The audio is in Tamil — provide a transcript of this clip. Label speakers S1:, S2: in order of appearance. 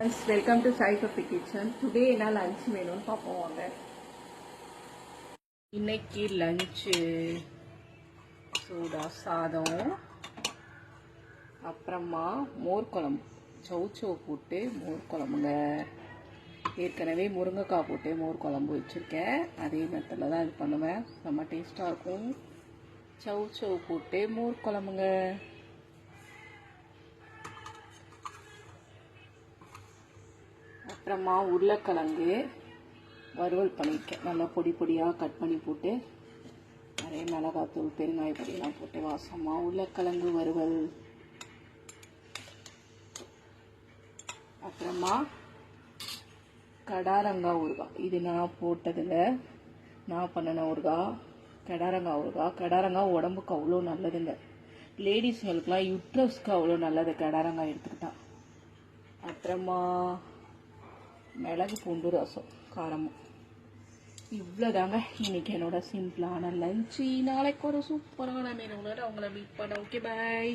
S1: ஃப்ரெண்ட்ஸ் வெல்கம் டு சாய் கப்பி கிச்சன் டுடே என்ன லஞ்ச் வேணும்னு பார்ப்போம் வாங்க. இன்னைக்கு லஞ்சு சூடா சாதம் அப்புறமா மோர் குழம்பு. சௌச்சோ போட்டு மோர் குழம்புங்க. ஏற்கனவே முருங்கைக்காய் போட்டு மோர் குழம்பு வச்சுருக்கேன். அதே மெத்தடில் தான் இது பண்ணுவேன். செம்ம டேஸ்ட்டாக இருக்கும். சௌச்சோ போட்டு மோர் குழம்புங்க. அப்புறமா உருளைக்கிழங்கு வறுவல் பண்ணியிருக்கேன். நல்லா பொடி பொடியாக கட் பண்ணி போட்டு நிறைய மிளகாத்தூள் பெருங்காய பொடியெல்லாம் போட்டு வாசமாக உருளைக்கிழங்கு வறுவல். அப்புறமா கடாரங்காய் ஊறுகாய். இது நான் போட்டதில் நான் பண்ணின ஊறுகாய் கடாரங்காய் ஊறுகாய். கடாரங்காய் உடம்புக்கு அவ்வளோ நல்லதுங்க. லேடிஸுங்களுக்குலாம் யுட்ரஸ்க்கு அவ்வளோ நல்லது கடாரங்காய் எடுத்துக்கிட்டா. அப்புறமா மிளகு பூண்டு ரசம் காரமும் இவ்வளோதாங்க இன்னைக்கு என்னோட சிம்பிளான லஞ்சு நாளைக்கு ஒரு சூப்பரான உள்ள அவங்கள மீட் பண்ண ஓகே பாய்